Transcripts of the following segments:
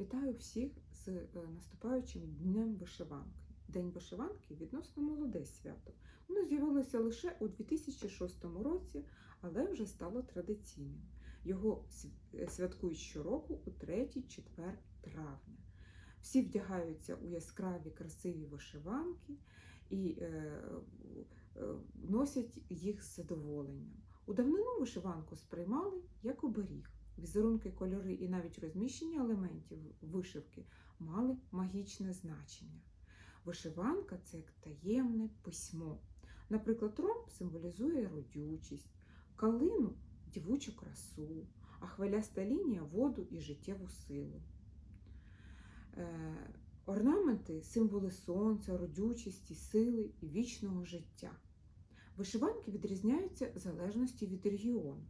Вітаю всіх з е, наступаючим Днем вишиванки. День вишиванки відносно молоде свято. Воно з'явилося лише у 2006 році, але вже стало традиційним. Його е, святкують щороку у 3-4 травня. Всі вдягаються у яскраві красиві вишиванки і е, е, носять їх з задоволенням. У давнину вишиванку сприймали як оберіг. Візерунки, кольори і навіть розміщення елементів вишивки мали магічне значення. Вишиванка це як таємне письмо. Наприклад, ромб символізує родючість, калину дівучу красу, а хвиляста лінія воду і життєву силу. Е, орнаменти символи сонця, родючості, сили і вічного життя. Вишиванки відрізняються в залежності від регіону.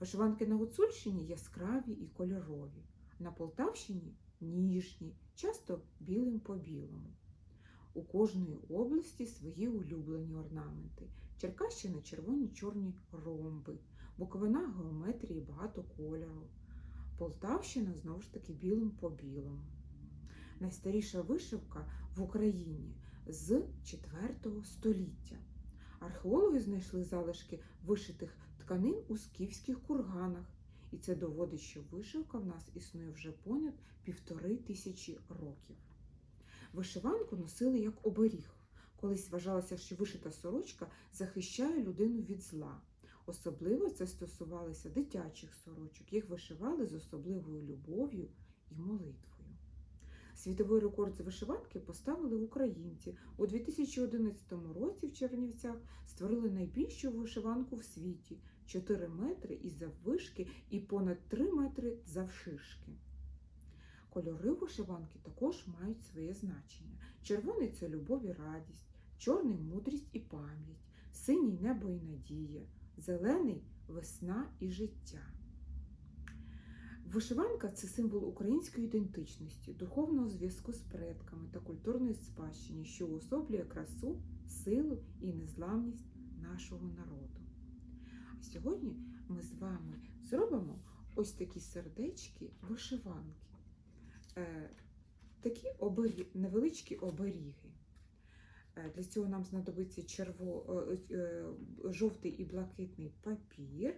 Вишиванки на Гуцульщині яскраві і кольорові, на Полтавщині ніжні, часто білим по білому. У кожної області свої улюблені орнаменти. Черкащина червоні чорні ромби, Буковина геометрії багато кольору. Полтавщина знову ж таки білим по білому. Найстаріша вишивка в Україні з 4 століття. Археологи знайшли залишки вишитих тканин у скіфських курганах, і це доводить, що вишивка в нас існує вже понад півтори тисячі років. Вишиванку носили як оберіг. Колись вважалося, що вишита сорочка захищає людину від зла. Особливо це стосувалося дитячих сорочок. Їх вишивали з особливою любов'ю і молитвою. Світовий рекорд з вишиванки поставили українці. У 2011 році в Чернівцях створили найбільшу вишиванку в світі 4 метри із заввишки і понад 3 метри завширшки. Кольори вишиванки також мають своє значення. Червоний це любов і радість, чорний мудрість і пам'ять, синій небо і надія, зелений весна і життя. Вишиванка це символ української ідентичності, духовного зв'язку з предками та культурної спадщини, що уособлює красу, силу і незламність нашого народу. Сьогодні ми з вами зробимо ось такі сердечки вишиванки. Е, такі обері... невеличкі оберіги. Е, Для цього нам знадобиться черво... е, жовтий і блакитний папір.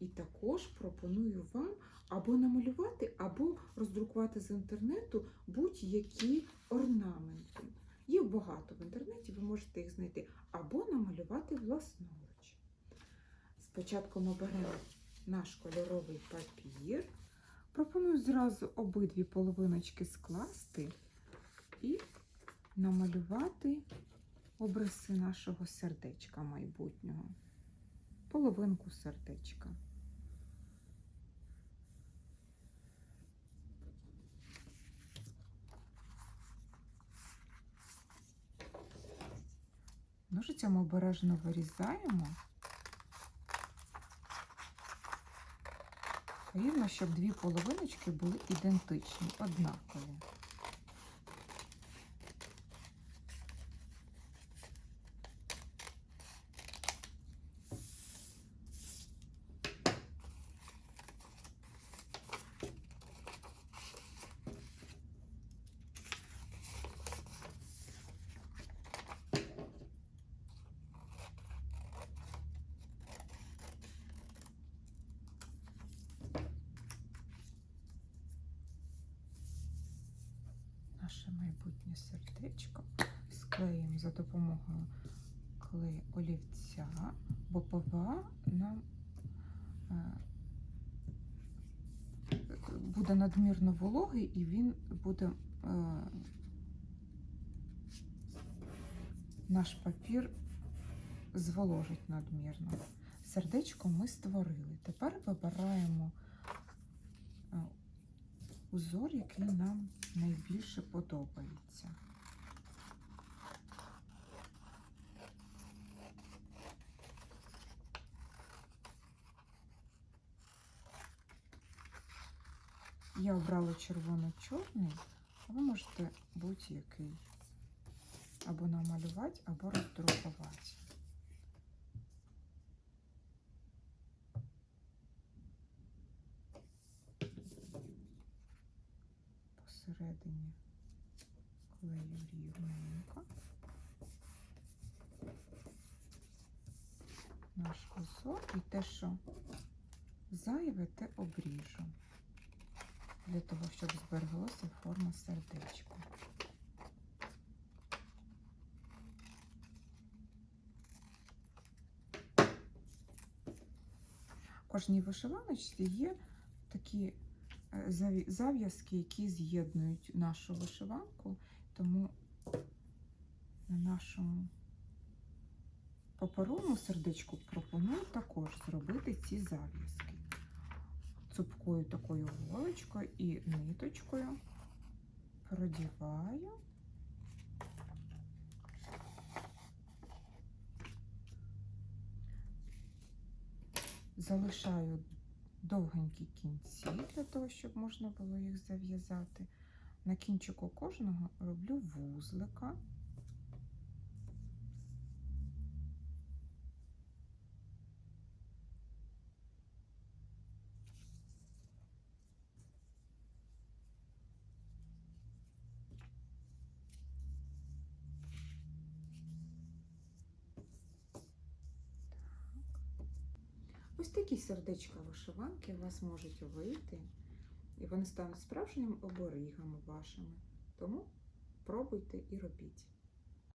І також пропоную вам або намалювати, або роздрукувати з інтернету будь-які орнаменти. Їх багато в інтернеті, ви можете їх знайти, або намалювати власноруч. Спочатку ми беремо наш кольоровий папір. Пропоную зразу обидві половиночки скласти і намалювати обриси нашого сердечка майбутнього. Половинку сердечка. Ножицями обережно вирізаємо. Рівно, щоб дві половиночки були ідентичні, однакові. Наше майбутнє сердечко склеїмо за допомогою клею олівця, бо ПВА нам е, буде надмірно вологий і він буде е, наш папір зволожить надмірно. Сердечко ми створили. Тепер вибираємо узор, який нам найбільше подобається. Я обрала червоно-чорний, а ви можете будь-який або намалювати, або роздрукувати. Посередині клею рівненько. Наш узор і те, що зайве, те обріжу. Для того, щоб збереглося форма сердечка. Кожній вишиваночці є такі зав'язки, які з'єднують нашу вишиванку, тому на нашому паперовому сердечку пропоную також зробити ці зав'язки. Цупкою такою голочкою і ниточкою продіваю. Залишаю довгенькі кінці для того, щоб можна було їх зав'язати. На кінчику кожного роблю вузлика. Ось такі сердечка вишиванки у вас можуть вийти, і вони стануть справжніми оберігами вашими. Тому пробуйте і робіть.